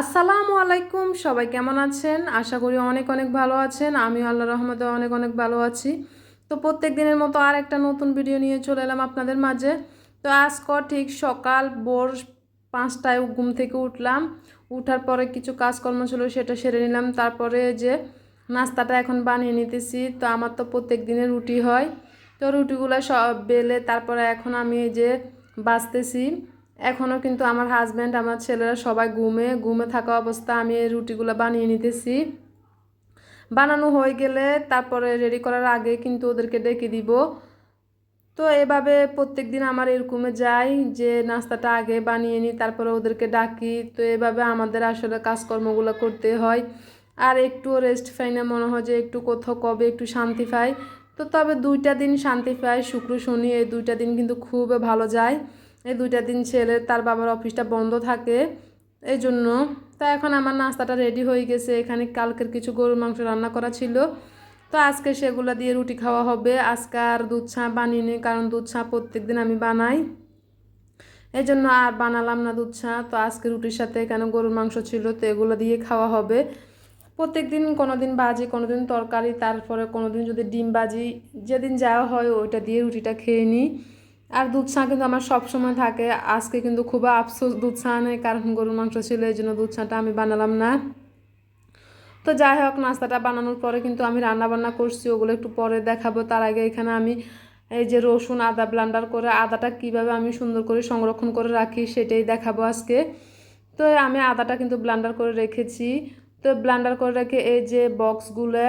আসসালামু আলাইকুম, সবাই কেমন আছেন? আশা করি অনেক অনেক ভালো আছেন। আমি আল্লাহ রহমতে অনেক অনেক ভালো আছি। তো প্রত্যেক দিনের মতো আর একটা নতুন ভিডিও নিয়ে চলে এলাম আপনাদের মাঝে। তো আজকে ঠিক সকাল ভোর পাঁচটায় ঘুম থেকে উঠলাম। উঠার পরে কিছু কাজকর্ম ছিল, সেটা সেরে নিলাম। তারপরে যে নাস্তাটা এখন বানিয়ে নিতেছি। তো আমার তো প্রত্যেক দিনের রুটি হয়। তো রুটিগুলো সব বেলে তারপরে এখন আমি এই যে বাঁচতেছি। এখনও কিন্তু আমার হাজব্যান্ড আমার ছেলেরা সবাই ঘুমে ঘুমে থাকা অবস্থা, আমি এই রুটিগুলো বানিয়ে নিতেছি। বানানো হয়ে গেলে তারপরে রেডি করার আগে কিন্তু ওদেরকে ডেকে দিব। তো এভাবে প্রত্যেক দিন আমার এরকমে যাই যে নাস্তাটা আগে বানিয়ে নিই, তারপরে ওদেরকে ডাকি। তো এভাবে আমাদের আসলে কাজকর্মগুলো করতে হয়। আর একটু রেস্ট পাই না, মনে হয় যে একটু কোথাও কবে একটু শান্তি পাই। তো তবে দুইটা দিন শান্তি পাই, শুক্র, শনি, এই দুইটা দিন কিন্তু খুব ভালো যায়। এই দুইটা দিন ছেলে, তার বাবার অফিসটা বন্ধ থাকে। এই জন্য তা এখন আমার নাস্তাটা রেডি হয়ে গেছে। এখানে কালকের কিছু গরুর মাংস রান্না করা ছিল। তো আজকে সেগুলো দিয়ে রুটি খাওয়া হবে। আজকে আর দুধ চা বানিয়ে কারণ দুধ চা প্রত্যেক দিন আমি বানাই। এই জন্য আর বানালাম না দুধ চা। তো আজকে রুটির সাথে এখানে গরুর মাংস ছিল, তো এগুলো দিয়ে খাওয়া হবে। প্রত্যেক দিন কোনো দিন বাজি কোনো দিন তরকারি, তারপরে কোনো দিন যদি ডিম বাজি যেদিন যাওয়া হয় ওইটা দিয়ে রুটিটা খেয়ে নিই। আর দুধ চা কিন্তু আমার সব সময় থাকে। আজকে কিন্তু খুব আফসোস দুধ চা নেই কারণ গরুর মাংস ছিল, এই জন্য দুধ চাটা আমি বানালাম না। তো যাই হোক, নাস্তাটা বানানোর পরে কিন্তু আমি রান্না বান্না করছি, ওগুলো একটু পরে দেখাবো। তার আগে এখানে আমি এই যে রসুন আদা ব্লান্ডার করে আদাটা কীভাবে আমি সুন্দর করে সংরক্ষণ করে রাখি সেটাই দেখাবো আজকে। তো আমি আদাটা কিন্তু ব্লান্ডার করে রেখেছি। তো ব্লান্ডার করে রেখে এই যে বক্সগুলো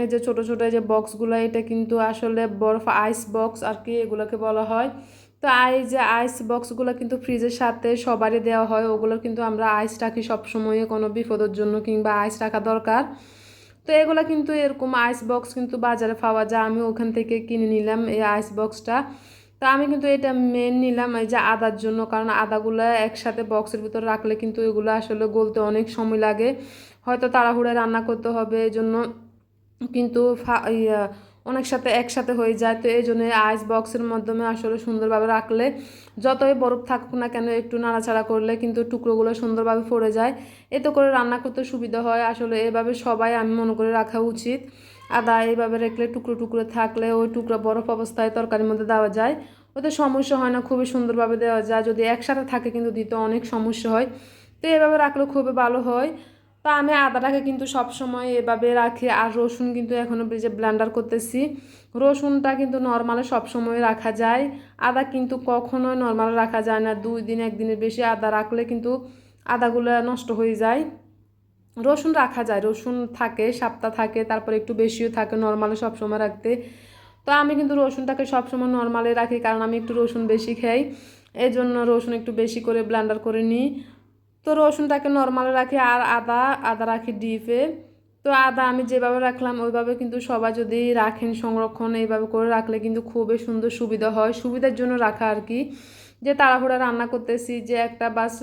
এই যে ছোটো ছোটো এই যে বক্সগুলো এটা কিন্তু আসলে বরফ আইস বক্স আর কি এগুলোকে বলা হয়। তো আই যে আইস বক্সগুলো কিন্তু ফ্রিজের সাথে সবারই দেওয়া হয় ওগুলো কিন্তু আমরা আইস রাখি সবসময়ে কোনো বিপদের জন্য কিংবা আইস রাখা দরকার। তো এগুলো কিন্তু এরকম আইস বক্স কিন্তু বাজারে পাওয়া যায়, আমি ওখান থেকে কিনে নিলাম এই আইস বক্সটা তো আমি কিন্তু এটা মেন নিলাম এই যে আদার জন্য, কারণ আদাগুলো একসাথে বক্সের ভিতরে রাখলে কিন্তু এগুলো আসলে গলতে অনেক সময় লাগে। হয়তো তাড়াহুড়ে রান্না করতে হবে এই জন্য কিন্তু অনেক সাথে একসাথে হয়ে যায়। তো এই জন্য আইস বক্সের মাধ্যমে আসলে সুন্দরভাবে রাখলে যতই বরফ থাকুক না কেন একটু নাড়াচাড়া করলে কিন্তু টুকরোগুলো সুন্দরভাবে পড়ে যায়। এতে করে রান্না করতে সুবিধা হয়। আসলে এভাবে সবাই আমি মনে করে রাখা উচিত। আদা এইভাবে রাখলে টুকরো টুকরো থাকলে ওই টুকরো বরফ অবস্থায় তরকারির মধ্যে দেওয়া যায়। ওতে সমস্যা হয় না, খুবই সুন্দরভাবে দেওয়া যায়। যদি একসাথে থাকে কিন্তু দিতে অনেক সমস্যা হয়। তো এভাবে রাখলে খুবই ভালো হয়। তো আমি আদাটাকে কিন্তু সব সময় এভাবে রাখি আর রসুন কিন্তু এখনও যে ব্লেন্ডার করতেছি। রসুনটা কিন্তু নর্মালে সময় রাখা যায়। আদা কিন্তু কখনোই নর্মাল রাখা যায় না। দুই দিন, একদিনের বেশি আদা রাখলে কিন্তু আদাগুলো নষ্ট হয়ে যায়। রসুন রাখা যায়। রসুন থাকে সাপ্তাহ থাকে, তারপর একটু বেশিও থাকে নর্মালে সবসময় রাখতে। তো আমি কিন্তু রসুনটাকে সবসময় নর্মালে রাখি কারণ আমি একটু রসুন বেশি খাই। এই জন্য রসুন একটু বেশি করে ব্লেন্ডার করে নিই। তো রসুনটাকে নর্মাল রাখি আর আদা আদা রাখি ডিপে তো আদা আমি যেভাবে রাখলাম, ওইভাবে কিন্তু সবাই যদি রাখেন সংরক্ষণ, এইভাবে করে রাখলে কিন্তু খুবই সুন্দর সুবিধা হয়। সুবিধার জন্য রাখা আর কি। যে তাড়াহুড়া রান্না করতেছি, যে একটা বাস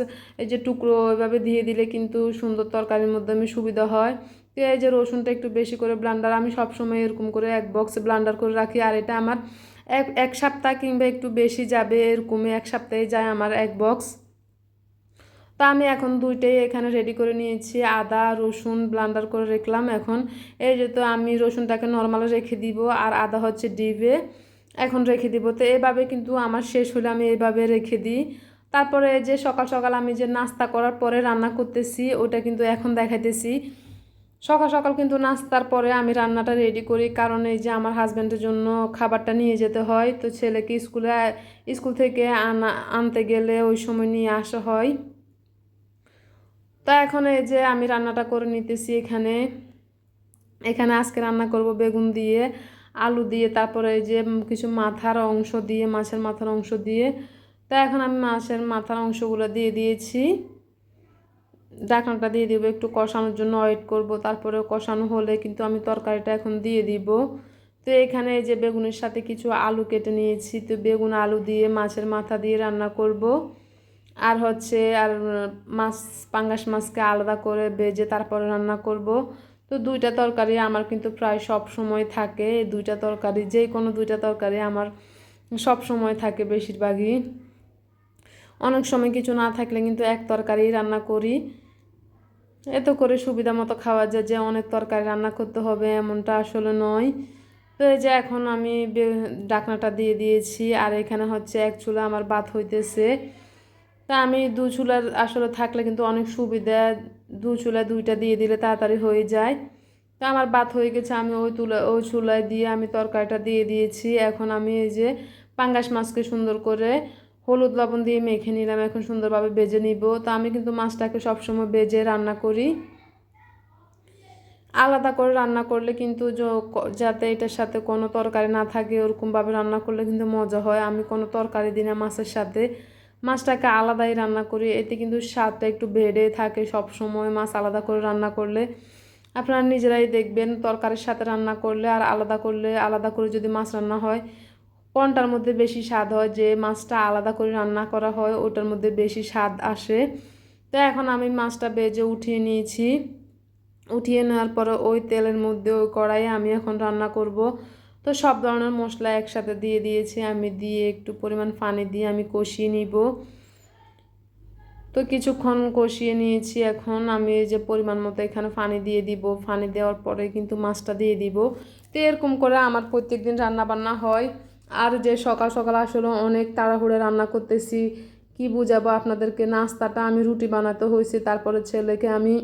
এই যে টুকরো ওইভাবে দিয়ে দিলে কিন্তু সুন্দর তরকারির মধ্যে আমি সুবিধা হয়। তো এই যে রসুনটা একটু বেশি করে ব্লান্ডার আমি সবসময় এরকম করে এক বক্স ব্লান্ডার করে রাখি। আর এটা আমার এক এক সপ্তাহ কিংবা একটু বেশি যাবে এরকমই এক সপ্তাহে যায় আমার এক বক্স তা আমি এখন দুইটাই এখানে রেডি করে নিয়েছি। আদা, রসুন ব্লান্ডার করে রাখলাম এখন। এই যে তো আমি রসুনটাকে নর্মালে রেখে দিব আর আদা হচ্ছে ডিবে এখন রেখে দিব। তো এভাবে কিন্তু আমার শেষ হলে আমি এভাবে রেখে দিই। তারপরে যে সকাল সকাল আমি যে নাস্তা করার পরে রান্না করতেছি, ওটা কিন্তু এখন দেখাইতেছি। সকাল সকাল কিন্তু নাস্তার পরে আমি রান্নাটা রেডি করি। কারণ এই যে আমার হাজব্যান্ডের জন্য খাবারটা নিয়ে যেতে হয়। তো ছেলেকে স্কুলে, স্কুল থেকে আনা, আনতে গেলে ওই সময় নিয়ে আসা হয়। তো এখন এই যে আমি রান্নাটা করে নিতেছি এখানে। এখানে আজকে রান্না করব বেগুন দিয়ে, আলু দিয়ে, তারপরে এই যে কিছু মাথার অংশ দিয়ে, মাছের মাথার অংশ দিয়ে। তো এখন আমি মাছের মাথার অংশগুলো দিয়ে দিয়েছি। ডাকনাটা দিয়ে দিব, একটু কষানোর জন্য ওয়েট করব তারপরে কষানো হলে কিন্তু আমি তরকারিটা এখন দিয়ে দিব। তো এখানে এই যে বেগুনের সাথে কিছু আলু কেটে নিয়েছি, তো বেগুন, আলু দিয়ে, মাছের মাথা দিয়ে রান্না করব। আর হচ্ছে আর মাছ, পাঙ্গাস মাছকে আলাদা করে বেজে তারপরে রান্না করব। তো দুইটা তরকারি আমার কিন্তু প্রায় সব সময় থাকে। দুইটা তরকারি, যে কোনো দুইটা তরকারি আমার সব সময় থাকে বেশিরভাগই। অনেক সময় কিছু না থাকলে কিন্তু এক তরকারি রান্না করি। এত করে সুবিধা মতো খাওয়া যায় যে অনেক তরকারি রান্না করতে হবে এমনটা আসলে নয়। তো এই যে এখন আমি ডাকনাটা দিয়ে দিয়েছি আর এখানে হচ্ছে এক চুলা আমার ভাত হইতেছে। তা আমি দু চুলার আসলে থাকলে কিন্তু অনেক সুবিধা, দু চুলা দুইটা দিয়ে দিলে তাড়াতাড়ি হয়ে যায়। তো আমার বাত হয়ে গেছে, আমি ওই তুলা, ওই চুলায় দিয়ে আমি তরকারিটা দিয়ে দিয়েছি। এখন আমি এই যে পাঙ্গাস মাছকে সুন্দর করে হলুদ লবণ দিয়ে মেখে নিলাম, এখন সুন্দরভাবে বেজে নিব। তো আমি কিন্তু মাছটাকে সবসময় বেজে রান্না করি। আলাদা করে রান্না করলে কিন্তু যাতে এটার সাথে কোনো তরকারি না থাকে, ওরকমভাবে রান্না করলে কিন্তু মজা হয়। আমি কোনো তরকারি দিই না মাছের সাথে। মাছটাকে আলাদাই রান্না করি। এতে কিন্তু স্বাদটা একটু বেড়ে থাকে সব সময় মাছ আলাদা করে রান্না করলে আপনারা নিজেরাই দেখবেন তরকারির সাথে রান্না করলে আর আলাদা করলে আলাদা করে যদি মাছ রান্না হয়, কোনটার মধ্যে বেশি স্বাদ হয়? যে মাছটা আলাদা করে রান্না করা হয়, ওটার মধ্যে বেশি স্বাদ আসে। তো এখন আমি মাছটা বেজে উঠিয়ে নিয়েছি। উঠিয়ে নেওয়ার পরে ওই তেলের মধ্যে ওই কড়াইয়ে আমি এখন রান্না করব। তো সব ধরনের মশলা একসাথে দিয়ে দিয়েছি, আমি দিয়ে একটু পরিমাণ পানি দিয়ে আমি কষিয়ে নিব। তো কিছুক্ষণ কষিয়ে নিয়েছি, এখন আমি যে পরিমাণ মতো এখানে পানি দিয়ে দিব। পানি দেওয়ার পরে কিন্তু মাছটা দিয়ে দিব। তো এরকম করে আমার প্রত্যেক দিন রান্না বান্না হয়। আর যে সকাল সকাল আসলে অনেক তাড়াহুড়ে রান্না করতেছি, কি বুঝাবো আপনাদেরকে? নাস্তাটা আমি রুটি বানাতে হয়েছে, তারপরে ছেলেকে আমি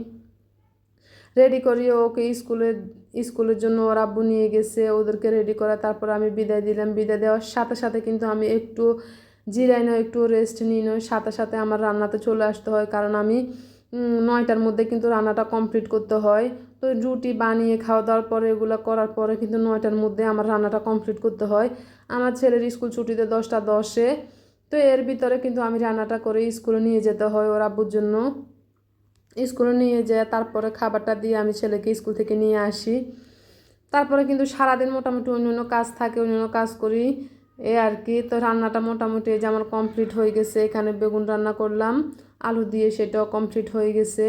রেডি করিয়ে ওকে স্কুলে স্কুলের জন্য ওর আব্বু নিয়ে গেছে, ওদেরকে রেডি করা, তারপর আমি বিদায় দিলাম। বিদায় দেওয়ার সাথে সাথে কিন্তু আমি একটু জিরাই নয় একটু রেস্ট নিই নয় সাথে সাথে আমার রান্নাতে চলে আসতে হয়। কারণ আমি নয়টার মধ্যে কিন্তু রান্নাটা কমপ্লিট করতে হয়। তো রুটি বানিয়ে, খাওয়া দাওয়ার পরে এগুলো করার পরে কিন্তু নয়টার মধ্যে আমার রান্নাটা কমপ্লিট করতে হয়। আমার ছেলের স্কুল ছুটিতে দশটা দশে, তো এর ভিতরে কিন্তু আমি রান্নাটা করে স্কুলে নিয়ে যেতে হয় ওর আব্বুর জন্য। স্কুলে নিয়ে যায়, তারপরে খাবারটা দিয়ে আমি ছেলেকে স্কুল থেকে নিয়ে আসি। তারপরে কিন্তু সারাদিন মোটামুটি অন্য অন্য কাজ থাকে, অন্য অন্য কাজ করি। এ আর কি, তো রান্নাটা মোটামুটি যে আমার কমপ্লিট হয়ে গেছে, এখানে বেগুন রান্না করলাম, আলু দিয়ে সেটাও কমপ্লিট হয়ে গেছে।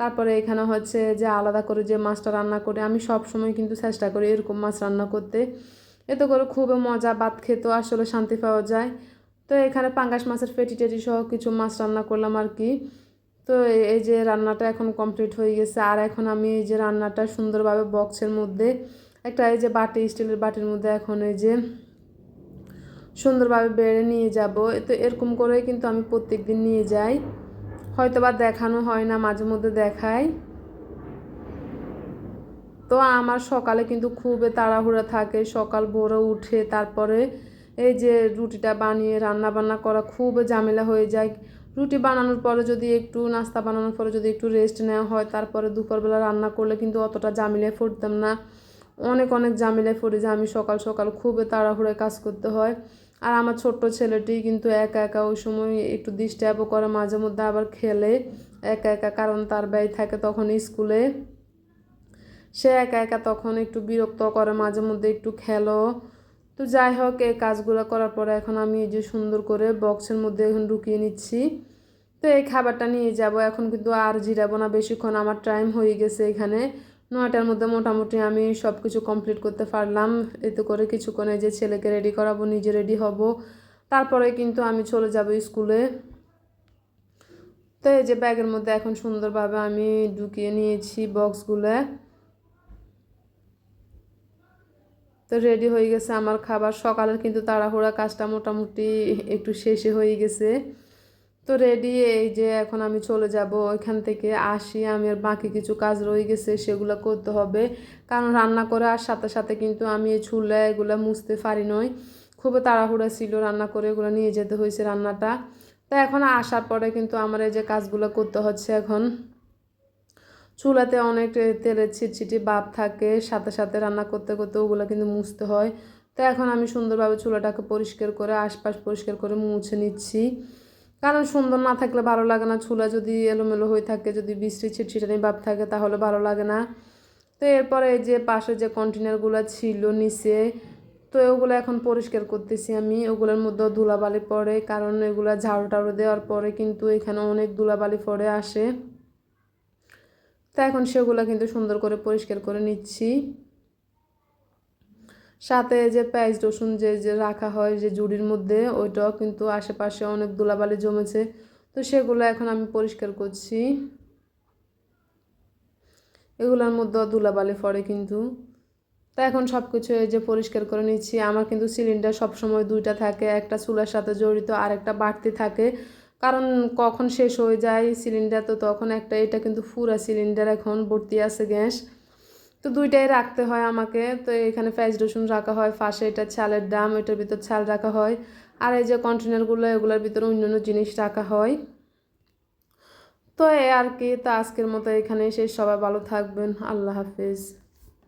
তারপরে এখানে হচ্ছে যে আলাদা করে যে মাছটা রান্না করে, আমি সব সময় কিন্তু চেষ্টা করি এরকম মাছ রান্না করতে। এতে করে খুবই মজা, ভাত খেতেও আসলে শান্তি পাওয়া যায়। তো এখানে পাঙ্গাস মাছের পেটি টেটি সহ কিছু মাছ রান্না করলাম আর কি। তো এই যে রান্নাটা এখন কমপ্লিট হয়ে গেছে। আর এখন আমি এই যে রান্নাটা সুন্দরভাবে বক্সের মধ্যে, একটা এই যে বাটি, স্টিলের বাটির মধ্যে এখন এই যে সুন্দরভাবে বেড়ে নিয়ে যাব। তো এরকম করে কিন্তু আমি প্রত্যেক দিন নিয়ে যাই। হয়তো বা দেখানো হয় না, মাঝে মধ্যে দেখাই। তো আমার সকালে কিন্তু খুবই তাড়াহুড়া থাকে। সকাল ভোরে উঠে তারপরে এই যে রুটিটা বানিয়ে রান্না বান্না করা খুব ঝামেলা হয়ে যায়। রুটি বানানোর পরে যদি একটু নাস্তা বানানোর পরে যদি একটু রেস্ট নেওয়া হয়, তারপরে দুপুরবেলা রান্না করলে কিন্তু অতটা ঝামেলায় ফুটতাম না। অনেক অনেক ঝামেলায় পড়ে যে আমি সকাল সকাল খুবই তাড়াহুড়ে কাজ করতে হয়। আর আমার ছোট্ট ছেলেটি কিন্তু একা একা ওই সময় একটু ডিস্টার্বও করে, মাঝে মধ্যে আবার খেলে। একা একা কারণ তার ব্যয় থাকে তখন স্কুলে সে একা একা তখন একটু বিরক্ত করে, মাঝে মধ্যে একটু খেলো। তো যাই হোক, এই কাজগুলো করার পরে এখন আমি এই যে সুন্দর করে বক্সের মধ্যে এখন ঢুকিয়ে নিচ্ছি। তো এই খাবারটা নিয়ে যাব। এখন কিন্তু আর জিরাবো না, বেশিক্ষণ আমার টাইম হয়ে গেছে এখানে। নয়টার মধ্যে মোটামুটি আমি সব কিছু কমপ্লিট করতে পারলাম। এতে করে কিছুক্ষণ যে ছেলেকে রেডি করাবো, নিজে রেডি হব। তারপরে কিন্তু আমি চলে যাব স্কুলে তো এই যে ব্যাগের মধ্যে এখন সুন্দরভাবে আমি ঢুকিয়ে নিয়েছি বক্সগুলো তো রেডি হয়ে গেছে আমার খাবার। সকালের কিন্তু তাড়াহুড়া, কাজটা মোটামুটি একটু শেষে হয়ে গেছে। তো রেডি এই যে এখন আমি চলে যাব, ওইখান থেকে আসি। আমি আর বাকি কিছু কাজ রয়ে গেছে, সেগুলো করতে হবে। কারণ রান্না করে আর সাথে সাথে কিন্তু আমি এই চুলা এগুলো মুছতে পারি নয় খুবই তাড়াহুড়া ছিল রান্না করে এগুলো নিয়ে যেতে হয়েছে রান্নাটা। তো এখন আসার পরে কিন্তু আমার এই যে কাজগুলো করতে হচ্ছে এখন। চুলাতে অনেক তেলের ছিটছিটি ভাব থাকে, সাথে সাথে রান্না করতে করতে ওগুলো কিন্তু মুছতে হয়। তো এখন আমি সুন্দরভাবে চুলাটাকে পরিষ্কার করে, আশপাশ পরিষ্কার করে মুছে নিচ্ছি। কারণ সুন্দর না থাকলে ভালো লাগে না, চুলা যদি এলোমেলো হয়ে থাকে, যদি বৃষ্টি ছিটছিটানি ভাব থাকে, তাহলে ভালো লাগে না। তো এরপরে এই যে পাশে যে কন্টেনারগুলো ছিল নিচে, তো ওগুলো এখন পরিষ্কার করতেছি আমি। ওগুলোর মধ্যেও ধুলাবালি পড়ে, কারণ এগুলো ঝাড়ু টাড়ু দেওয়ার পরে কিন্তু এখানে অনেক ধুলাবালি পড়ে, আসে। তো এখন সেগুলো কিন্তু সুন্দর করে পরিষ্কার করে নিচ্ছি। সাথে যে পেঁয়াজ, রসুন যে যে রাখা হয় যে জুড়ির মধ্যে, ওইটাও কিন্তু আশেপাশে অনেক ধুলাবালি জমেছে। তো সেগুলো এখন আমি পরিষ্কার করছি। এগুলোর মধ্যেও ধুলাবালি পড়ে কিন্তু। তা এখন সব কিছু যে পরিষ্কার করে নিচ্ছি। আমার কিন্তু সিলিন্ডার সবসময় দুইটা থাকে, একটা চুলার সাথে জড়িত আর একটা বাড়তি থাকে। কারণ কখন শেষ হয়ে যায় সিলিন্ডার তো তখন একটা এটা কিন্তু ফুরা সিলিন্ডার এখন ভর্তি আছে গ্যাস। তো দুইটাই রাখতে হয় আমাকে। তো এখানে পেঁয়াজ রসুন রাখা হয়, ফাঁসে এটা ছালের দাম, এটার ভিতর ছাল রাখা হয়। আর এই যে কন্টেনারগুলো এগুলোর ভিতরে অন্যান্য জিনিস রাখা হয়। তো এই আর কি, তো আজকের মতো এখানে শেষ। সবাই ভালো থাকবেন। আল্লাহ হাফিজ।